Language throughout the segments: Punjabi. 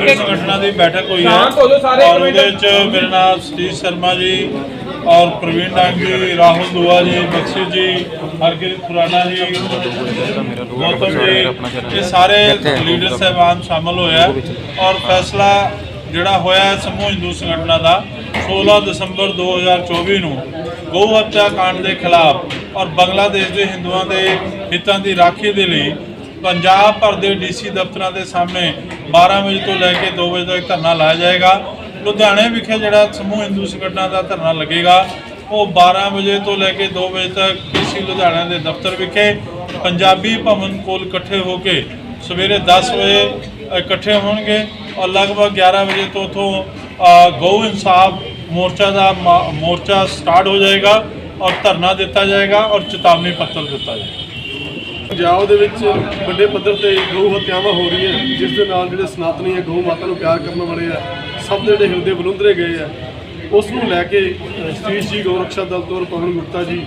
ਹਿੰਦੂ ਸੰਗਠਨਾਂ ਦੀ ਬੈਠਕ ਹੋਈ ਹੈ। ਔਰ ਉਹਦੇ ਵਿੱਚ ਮੇਰੇ ਨਾਲ ਸਤੀਸ਼ ਸ਼ਰਮਾ ਜੀ ਔਰ ਪ੍ਰਵੀਨ ਡਾਂਗ ਜੀ ਰਾਹੁਲ ਦੁਆ ਜੀ ਬਖਸ਼ੀ ਜੀ ਹਰਕਿਰਤ ਖੁਰਾਨਾ ਜੀ ਗੌਤਮ ਜੀ ਇਹ ਸਾਰੇ ਲੀਡਰ ਸਾਹਿਬਾਨ ਸ਼ਾਮਲ ਹੋਇਆ ਔਰ ਫੈਸਲਾ ਜਿਹੜਾ ਹੋਇਆ ਹੈ ਸਮੂਹ ਹਿੰਦੂ ਸੰਗਠਨਾਂ ਦਾ 16 ਦਸੰਬਰ 2024 ਨੂੰ ਗਊ ਹੱਤਿਆ ਕਾਂਡ ਦੇ ਖਿਲਾਫ ਔਰ ਬੰਗਲਾਦੇਸ਼ ਦੇ ਹਿੰਦੂਆਂ ਦੇ ਹਿੱਤਾਂ ਦੀ ਰਾਖੀ ਦੇ ਲਈ ਪੰਜਾਬ ਭਰ ਦੇ ਡੀਸੀ ਦਫ਼ਤਰਾਂ ਦੇ ਸਾਹਮਣੇ 12 ਵਜੇ ਤੋਂ ਲੈ ਕੇ 2 ਵਜੇ ਤੱਕ ਧਰਨਾ ਲਾਇਆ ਜਾਏਗਾ। ਲੁਧਿਆਣੇ ਵਿਖੇ ਜਿਹੜਾ ਸਮੂਹ ਹਿੰਦੂ ਸੰਗਠਨਾਂ ਦਾ ਧਰਨਾ ਲੱਗੇਗਾ, ਉਹ 12 ਵਜੇ ਤੋਂ ਲੈ ਕੇ 2 ਵਜੇ ਤੱਕ ਡੀਸੀ ਲੁਧਿਆਣਾ ਦੇ ਦਫ਼ਤਰ ਵਿਖੇ ਪੰਜਾਬੀ ਭਵਨ ਕੋਲ ਇਕੱਠੇ ਹੋ ਕੇ ਸਵੇਰੇ 10 ਵਜੇ ਇਕੱਠੇ ਹੋਣਗੇ ਔਰ ਲਗਭਗ 11 ਵਜੇ ਤੋਂ ਉਥੋਂ ਗਊ ਇਨਸਾਫ ਮੋਰਚਾ ਦਾ ਮਾ- ਮੋਰਚਾ ਸਟਾਰਟ ਹੋ ਜਾਏਗਾ ਔਰ ਧਰਨਾ ਦਿੱਤਾ ਜਾਏਗਾ ਔਰ ਚੇਤਾਵਨੀ ਪੱਤਰ ਦਿੱਤਾ ਜਾਏਗਾ। ਪੰਜਾਬ ਦੇ ਵਿੱਚ ਵੱਡੇ ਪੱਧਰ ਤੇ ਗਊ ਹੱਤਿਆਵਾਂ ਹੋ ਰਹੀਆਂ ਜਿਸ ਦੇ ਨਾਲ ਜਿਹੜੇ ਸਨਾਤਨੀ ਹੈ ਗਊ ਮਾਤਾ ਨੂੰ ਪਿਆਰ ਕਰਨ ਵਾਲੇ ਆ ਸਭ ਦੇ ਜਿਹੜੇ ਹਿਰਦੇ ਬਲੁੰਦਰੇ ਗਏ ਆ ਉਸ ਨੂੰ ਲੈ ਕੇ ਅ, ਸਤੀਸ਼ ਜੀ ਗਊ ਰਕਸ਼ਾ ਦਲ ਤੋਂ ਔਰ ਪਵਨ ਗੁਪਤਾ ਜੀ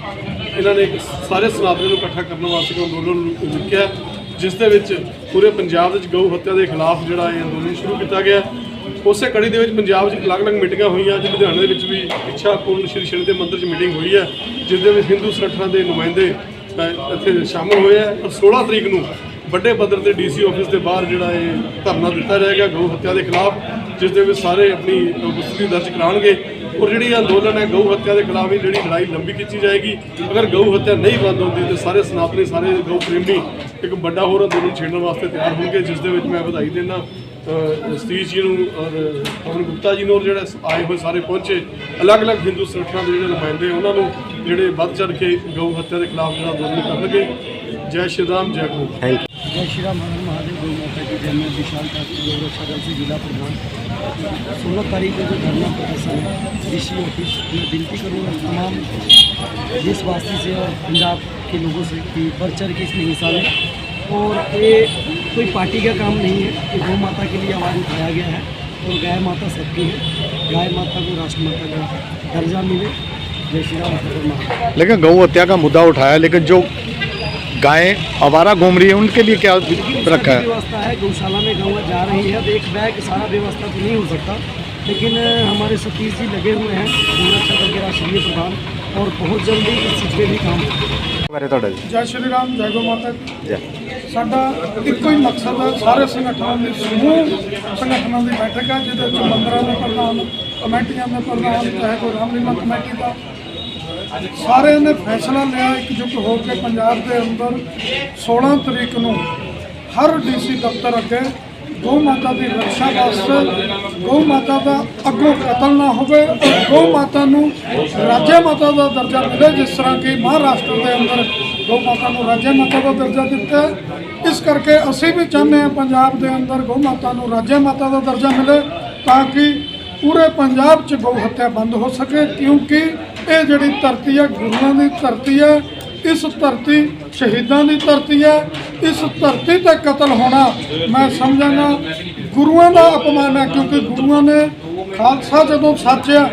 ਇਹਨਾਂ ਨੇ ਸਾਰੇ ਸਨਾਤਨੀਆਂ ਨੂੰ ਇਕੱਠਾ ਕਰਨ ਵਾਸਤੇ ਇੱਕ ਅੰਦੋਲਨ ਲਿਖਿਆ ਜਿਸ ਦੇ ਵਿੱਚ ਪੂਰੇ ਪੰਜਾਬ ਵਿੱਚ ਗਊ ਹੱਤਿਆ ਦੇ ਖਿਲਾਫ ਜਿਹੜਾ ਇਹ ਅੰਦੋਲਨ ਸ਼ੁਰੂ ਕੀਤਾ ਗਿਆ। ਉਸੇ ਕੜੀ ਦੇ ਵਿੱਚ ਪੰਜਾਬ 'ਚ ਅਲੱਗ-ਅਲੱਗ ਮੀਟਿੰਗਾਂ ਹੋਈਆਂ ਅੱਜ ਲੁਧਿਆਣੇ ਦੇ ਵਿੱਚ ਵੀ ਇੱਛਾ ਪੂਰਨ ਸ਼੍ਰੀ ਸ਼ਨੀ ਦੇ ਮੰਦਿਰ 'ਚ ਮੀਟਿੰਗ ਹੋਈ ਹੈ ਜਿਸ ਦੇ ਵਿੱਚ ਹਿੰਦੂ ਸੰਗਠਨਾਂ ਦੇ ਨੁਮਾਇੰਦੇ ਇੱਥੇ ਸ਼ਾਮਲ ਹੋਏ ਆ। ਔਰ 16 ਤਰੀਕ ਨੂੰ ਵੱਡੇ ਪੱਧਰ ਤੇ ਡੀਸੀ ਆਫਿਸ ਦੇ ਬਾਹਰ ਜਿਹੜਾ ਇਹ ਧਰਨਾ ਦਿੱਤਾ ਜਾਏਗਾ ਗਊ ਹੱਤਿਆ ਦੇ ਖਿਲਾਫ, ਜਿਸ ਦੇ ਵਿੱਚ ਸਾਰੇ ਆਪਣੀ ਉਪਸਥਿਤੀ ਦਰਜ ਕਰਾਉਣਗੇ। ਔਰ ਜਿਹੜੀ ਅੰਦੋਲਨ ਹੈ ਗਊ ਹੱਤਿਆ ਦੇ ਖਿਲਾਫ, ਇਹ ਜਿਹੜੀ ਲੜਾਈ ਲੰਬੀ ਖਿੱਚੀ ਜਾਏਗੀ। ਅਗਰ ਗਊ ਹੱਤਿਆ ਨਹੀਂ ਬੰਦ ਹੁੰਦੀ, ਤੇ ਸਾਰੇ ਸਨਾਤਨੀ, ਸਾਰੇ ਗਊ ਪ੍ਰੇਮੀ ਇੱਕ ਵੱਡਾ ਹੋਰ ਅੰਦੋਲਨ ਛੇੜਨ ਵਾਸਤੇ ਤਿਆਰ ਹੋਣਗੇ, ਜਿਸ ਦੇ ਵਿੱਚ ਮੈਂ ਵਧਾਈ ਦਿੰਦਾ। ਸਤੀਸ਼ ਜੀ ਨੂੰ ਔਰ ਪਵਨ ਗੁਪਤਾ ਜੀ ਨੂੰ ਔਰ ਜਿਹੜੇ ਆਏ ਹੋਏ ਸਾਰੇ ਪਹੁੰਚੇ ਅਲੱਗ-ਅਲੱਗ ਹਿੰਦੂ ਸੰਗਠਨਾਂ ਦੇ ਜਿਹੜੇ ਨੁਮਾਇੰਦੇ ਉਹਨਾਂ ਨੂੰ ਜਿਹੜੇ ਵੱਧ ਚੜ੍ਹ ਕੇ ਗਊ ਹੱਤਿਆ ਦੇ ਖਿਲਾਫ ਜਿਹੜਾ ਅੰਦੋਲਨ ਕਰਨਗੇ ਜੈ ਸ਼੍ਰੀ ਰਾਮ ਜੈ ਗਊ जय श्री राम हर महादेव गौ माता की जय मैं विशाल ठाकुर गौरव सदन से जिला प्रधान सोलह तारीख को जो धरना प्रदर्शन है डीसी ऑफिस मैं विनती करूँगा तमाम देशवासी से और पंजाब के लोगों से कि बढ़ चढ़ के इसमें हिस्सा लें और ये कोई पार्टी का काम नहीं है कि गौ माता के लिए आवाज़ उठाया गया है और गाय माता सबकी है। गाय माता को राष्ट्र माता का दर्जा मिले। जय श्री राम लेकिन गौ हत्या का मुद्दा उठाया लेकिन जो गायें आवारा घूम रही है उनके लिए क्या रखा है? व्यवस्था है गौशाला में गौवा जा रही है। एक बैग सारा व्यवस्था तो नहीं हो सकता। लेकिन हमारे सतीश जी लगे हुए हैं। दल राष्ट्रीय प्रधान और बहुत जल्दी इस चीज़ पे भी काम ਬਾਰੇ ਤੁਹਾਡਾ ਜੀ। ਜੈ ਸ਼੍ਰੀ ਰਾਮ ਜੈ ਗੋ ਮਾਤਾ ਜੈ। ਸਾਡਾ ਇੱਕੋ ਹੀ ਮਕਸਦ ਹੈ ਸਾਰੇ ਸੰਗਠਨਾਂ ਦੇ ਸਮੂਹ ਸੰਗਠਨਾਂ ਦੀ ਬੈਠਕ ਹੈ ਜਿਹਦੇ ਵਿੱਚ ਮੰਦਰਾਂ ਦੇ ਪ੍ਰਧਾਨ ਕਮੇਟੀਆਂ ਦੇ ਪ੍ਰਧਾਨ ਚਾਹੇ ਕੋਈ ਰਾਮਲੀਲਾ ਕਮੇਟੀ ਦਾ। ਸਾਰਿਆਂ ਨੇ ਫੈਸਲਾ ਲਿਆ ਇਕਜੁੱਟ ਹੋ ਕੇ ਪੰਜਾਬ ਦੇ ਅੰਦਰ 16 ਤਰੀਕ ਨੂੰ ਹਰ ਡੀਸੀ ਦਫ਼ਤਰ ਅੱਗੇ ਗਊ ਮਾਤਾ ਦੀ ਰੱਖਿਆ ਵਾਸਤੇ ਗਊ ਮਾਤਾ ਦਾ ਅੱਗੋਂ ਕਤਲ ਨਾ ਹੋਵੇ ਔਰ ਗਊ ਮਾਤਾ ਨੂੰ ਰਾਜੇ ਮਾਤਾ ਦਾ ਦਰਜਾ ਮਿਲੇ, ਜਿਸ ਤਰ੍ਹਾਂ ਕਿ ਮਹਾਰਾਸ਼ਟਰ ਦੇ ਅੰਦਰ ਗਊ ਮਾਤਾ ਨੂੰ ਰਾਜੇ ਮਾਤਾ ਦਾ ਦਰਜਾ ਦਿੱਤਾ ਇਸ ਕਰਕੇ ਅਸੀਂ ਵੀ ਚਾਹੁੰਦੇ ਹਾਂ ਪੰਜਾਬ ਦੇ ਅੰਦਰ ਗਊ ਮਾਤਾ ਨੂੰ ਰਾਜੇ ਮਾਤਾ ਦਾ ਦਰਜਾ ਮਿਲੇ ਤਾਂ ਕਿ ਪੂਰੇ ਪੰਜਾਬ 'ਚ ਗਊ ਹੱਤਿਆ ਬੰਦ ਹੋ ਸਕੇ, ਕਿਉਂਕਿ ਇਹ ਜਿਹੜੀ ਧਰਤੀ ਹੈ, ਗੁਰੂਆਂ ਦੀ ਧਰਤੀ ਹੈ, ਇਸ ਧਰਤੀ ਸ਼ਹੀਦਾਂ ਦੀ ਧਰਤੀ ਹੈ, ਇਸ ਧਰਤੀ ਤੇ ਕਤਲ ਹੋਣਾ, ਮੈਂ ਸਮਝਾਂਗਾ ਗੁਰੂਆਂ ਦਾ ਅਪਮਾਨ ਹੈ, ਕਿਉਂਕਿ ਗੁਰੂਆਂ ਨੇ ਖਾਲਸਾ ਜਦੋਂ ਸਾਚਿਆ,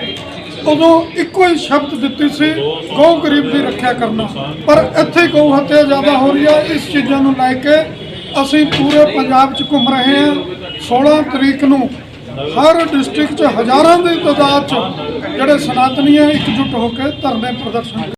ਉਦੋਂ ਇੱਕੋ ਹੀ ਸ਼ਬਦ ਦਿੱਤੀ ਸੀ, ਗਊ ਗਰੀਬ ਦੀ ਰੱਖਿਆ ਕਰਨਾ। ਪਰ ਇੱਥੇ ਗਊ ਹੱਤਿਆ ਜ਼ਿਆਦਾ ਹੋ ਰਹੀ ਹੈ, ਇਸ ਚੀਜ਼ਾਂ ਨੂੰ ਲੈ ਕੇ ਅਸੀਂ ਪੂਰੇ ਪੰਜਾਬ 'ਚ ਘੁੰਮ ਰਹੇ ਹਾਂ। 16 ਤਰੀਕ ਨੂੰ ਹਰ ਡਿਸਟ੍ਰਿਕਟ 'ਚ ਹਜ਼ਾਰਾਂ ਦੀ ਤਾਦਾਦ 'ਚ ਜਿਹੜੇ ਸਨਾਤਨੀ ਹੈ, ਇਕਜੁੱਟ ਹੋ ਕੇ ਧਰਨੇ ਪ੍ਰਦਰਸ਼ਨ